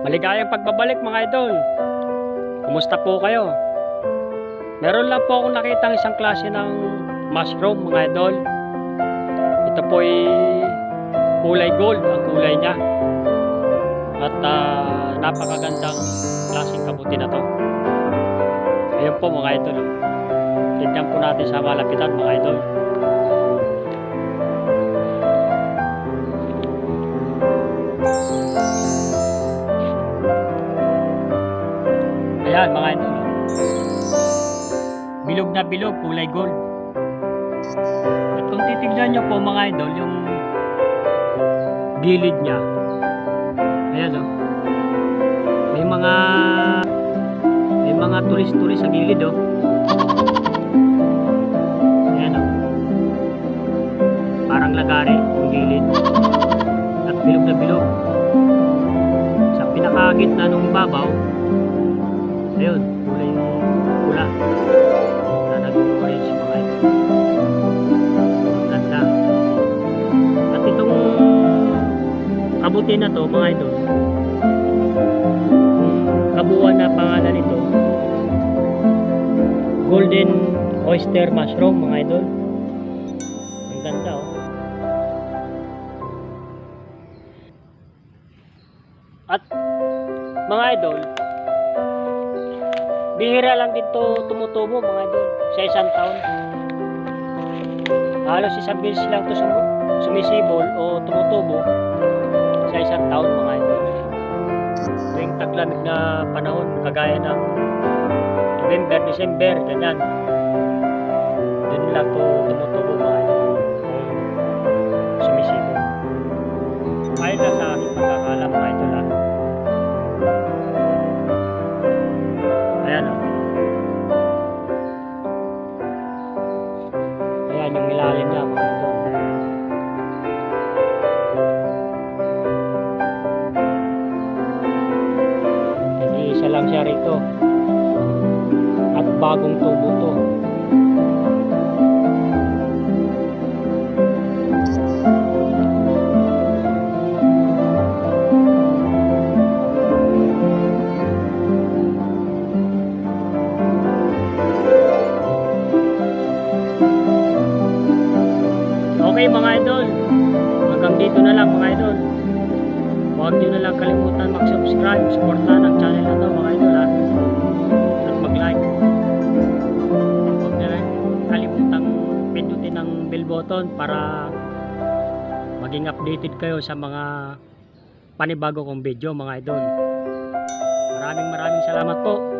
Maligayang pagbabalik mga idol. Kumusta po kayo? Meron lang po akong nakitang isang klase ng mushroom mga idol. Ito po ay kulay gold ang kulay niya. At ah, napakagandang klaseng kabuti na to. Ayun po mga idol. Tignan po natin sa malapitan mga idol. Ayan mga idol. oh. Bilog na bilog, kulay gold. At kung titignan nyo po mga idol, yung gilid niya. Ayan o. May mga may mga tulis-tulis sa gilid oh. Ayan o. Parang lagari yung gilid. At bilog na bilog. Sa pinakagitna nung babaw, ayun, kulay pula. Na nag-orange mga ito. Ganda. At itong kabuti na to mga idol, kabuuan na pangalan nito, Golden Oyster Mushroom mga idol. Ang ganda oh. At mga idol, bihira lang dito tumutubo mga idol sa isang taon. Halos isang beses lang to sum- sumisibol o tumutubo sa isang taon mga idol. Tuwing taglamig na panahon kagaya ng November, December, ganyan. Doon lang to tumutubo mga idol. Sumisibol. Ayon lang sa aking Ayan o. Ayan yung ilalim niya mga idol. Nag-iisa lang siya rito. At bagong tubo to. Okay mga idol. Hanggang dito na lang mga idol. Huwag nyo na lang kalimutan mag-subscribe, supportahan ang channel na to mga idol ha. At mag-like. Huwag na lang kalimutan pindutin ang bell button para maging updated kayo sa mga panibago kong video mga idol. Maraming maraming salamat po.